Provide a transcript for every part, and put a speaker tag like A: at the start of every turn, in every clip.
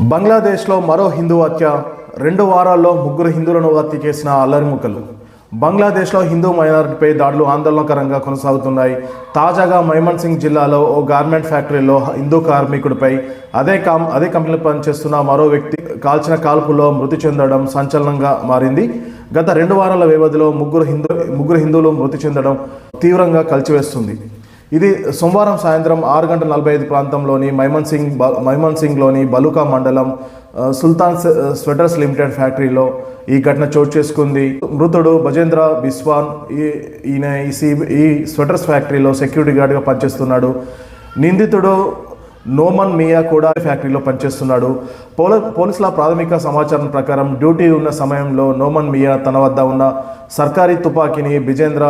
A: బంగ్లాదేశ్లో మరో హిందూ హత్య. రెండు వారాల్లో ముగ్గురు హిందువులను హత్య చేసిన అల్లరిముక్కలు బంగ్లాదేశ్లో హిందూ మైనారిటీపై దాడులు ఆందోళనకరంగా కొనసాగుతున్నాయి. తాజాగా మైమన్ సింగ్ జిల్లాలో ఓ గార్మెంట్ ఫ్యాక్టరీలో హిందూ కార్మికుడిపై అదే కాం అదే కంపెనీలో పనిచేస్తున్న మరో వ్యక్తి కాల్చిన కాల్పులో మృతి చెందడం సంచలనంగా మారింది. గత రెండు వారాల వ్యవధిలో ముగ్గురు హిందూ ముగ్గురు హిందువులు మృతి చెందడం తీవ్రంగా కలిచివేస్తుంది. ఇది సోమవారం సాయంత్రం ఆరు గంటల నలభై ఐదు ప్రాంతంలోని మైమన్ సింగ్ బ- మైమన్ సింగ్లోని బలుకా మండలం సుల్తాన్ స్వెటర్స్ లిమిటెడ్ ఫ్యాక్టరీలో ఈ ఘటన చోటు చేసుకుంది. మృతుడు భజేంద్ర బిస్వాన్ ఈ ఈయన ఈ ఈ స్వెటర్స్ ఫ్యాక్టరీలో సెక్యూరిటీ గార్డ్గా పనిచేస్తున్నాడు. నిందితుడు నోమన్ మియా కూడా ఫ్యాక్టరీలో పనిచేస్తున్నాడు. పోల పోలీసుల ప్రాథమిక సమాచారం ప్రకారం డ్యూటీ ఉన్న సమయంలో నోమన్ మియా తన వద్ద ఉన్న సర్కారీ తుపాకీని బిజేంద్ర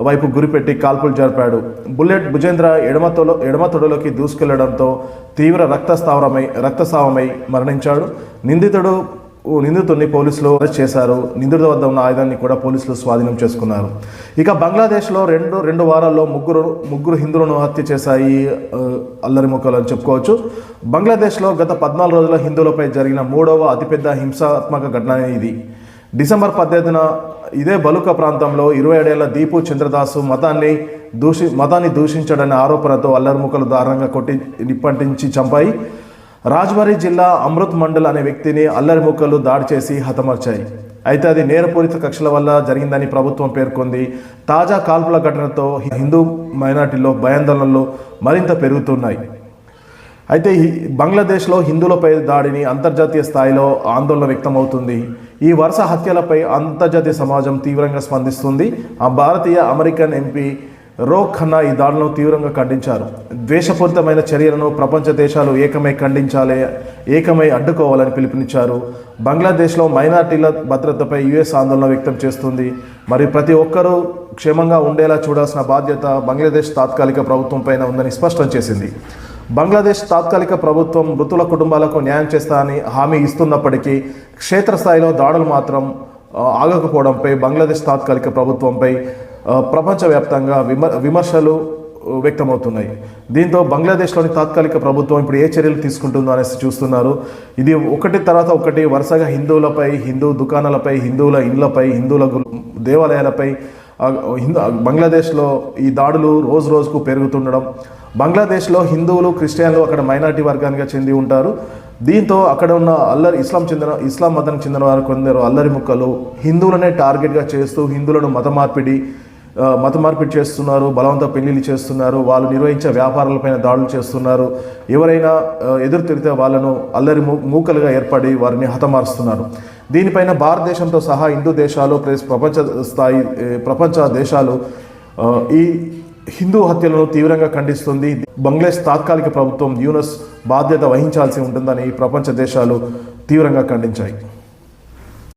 A: వైపు గురిపెట్టి కాల్పులు జరిపాడు. బుల్లెట్ భుజేంద్ర ఎడమతోలో తొల ఎడమ తొడలోకి దూసుకెళ్ళడంతో తీవ్ర రక్తస్రావమై రక్తస్రావమై మరణించాడు. నిందితుడు నిందితుడిని పోలీసులు అరెస్ట్ చేశారు. నిందితుడి వద్ద ఉన్న ఆయుధాన్ని కూడా పోలీసులు స్వాధీనం చేసుకున్నారు. ఇక బంగ్లాదేశ్లో రెండు రెండు వారాల్లో ముగ్గురు ముగ్గురు హిందువులను హత్య చేశాయి అల్లరి ముక్కలు అని చెప్పుకోవచ్చు. బంగ్లాదేశ్లో గత పద్నాలుగు రోజుల హిందువులపై జరిగిన మూడవ అతిపెద్ద హింసాత్మక ఘటన ఇది. డిసెంబర్ పద్దెనిమిదిన ఇదే బలుక ప్రాంతంలో ఇరవై ఏడేళ్ళ దీపు చంద్రదాసు మతాన్ని దూషి మతాన్ని దూషించడనే ఆరోపణతో అల్లరిముకలు దారుణంగా కొట్టి నిప్పంటించి చంపాయి. రాజ్బరీ జిల్లా అమృత్ మండల్ అనే వ్యక్తిని అల్లరిముక్కలు దాడి చేసి హతమార్చాయి. అయితే అది నేరపూరిత కక్షల వల్ల జరిగిందని ప్రభుత్వం పేర్కొంది. తాజా కాల్పుల ఘటనతో హిందూ మైనార్టీలో భయాందోళనలు మరింత పెరుగుతున్నాయి. అయితే బంగ్లాదేశ్లో హిందువులపై దాడిని అంతర్జాతీయ స్థాయిలో ఆందోళన వ్యక్తమవుతుంది. ఈ వరుస హత్యలపై అంతర్జాతీయ సమాజం తీవ్రంగా స్పందిస్తుంది. ఆ భారతీయ అమెరికన్ ఎంపీ రో ఖన్నా ఈ దాడులను తీవ్రంగా ఖండించారు. ద్వేషపూరితమైన చర్యలను ప్రపంచ దేశాలు ఏకమై ఖండించాలి ఏకమై అడ్డుకోవాలని పిలుపునిచ్చారు. బంగ్లాదేశ్లో మైనార్టీల భద్రతపై యుఎస్ ఆందోళన వ్యక్తం చేస్తుంది. మరి ప్రతి ఒక్కరూ క్షేమంగా ఉండేలా చూడాల్సిన బాధ్యత బంగ్లాదేశ్ తాత్కాలిక ప్రభుత్వం పైన ఉందని స్పష్టం చేసింది. బంగ్లాదేశ్ తాత్కాలిక ప్రభుత్వం మృతుల కుటుంబాలకు న్యాయం చేస్తానని హామీ ఇస్తున్నప్పటికీ క్షేత్రస్థాయిలో దాడులు మాత్రం ఆగకపోవడంపై బంగ్లాదేశ్ తాత్కాలిక ప్రభుత్వంపై ప్రపంచవ్యాప్తంగా విమ విమర్శలు వ్యక్తమవుతున్నాయి. దీంతో బంగ్లాదేశ్లోని తాత్కాలిక ప్రభుత్వం ఇప్పుడు ఏ చర్యలు తీసుకుంటుందో అనేసి చూస్తున్నారు. ఇది ఒకటి తర్వాత ఒకటి వరుసగా హిందువులపై హిందూ దుకాణాలపై హిందువుల ఇండ్లపై హిందువుల దేవాలయాలపై హిందూ బంగ్లాదేశ్లో ఈ దాడులు రోజు రోజుకు పెరుగుతుండడం బంగ్లాదేశ్లో హిందువులు క్రిస్టియన్లు అక్కడ మైనారిటీ వర్గానికి చెంది ఉంటారు. దీంతో అక్కడ ఉన్న అల్లరి ఇస్లాం చెందిన ఇస్లాం మతానికి చెందిన వారు కొందరు అల్లరి ముక్కలు హిందువులనే టార్గెట్గా చేస్తూ హిందువులను మత మార్పిడి మత మార్పిడి చేస్తున్నారు బలవంత పెళ్ళిళ్ళు చేస్తున్నారు వాళ్ళు నిర్వహించే వ్యాపారాలపైన దాడులు చేస్తున్నారు. ఎవరైనా ఎదురు తిరిగితే వాళ్ళను అల్లరి మూకలుగా ఏర్పడి వారిని హతమారుస్తున్నారు. దీనిపైన భారతదేశంతో సహా హిందూ దేశాలు ప్లస్ ప్రపంచ స్థాయి ప్రపంచ దేశాలు ఈ హిందూ హత్యలను తీవ్రంగా ఖండిస్తుంది. బంగ్లాదేశ్ తాత్కాలిక ప్రభుత్వం యూనస్ బాధ్యత వహించాల్సి ఉంటుందని ప్రపంచ దేశాలు తీవ్రంగా ఖండించాయి.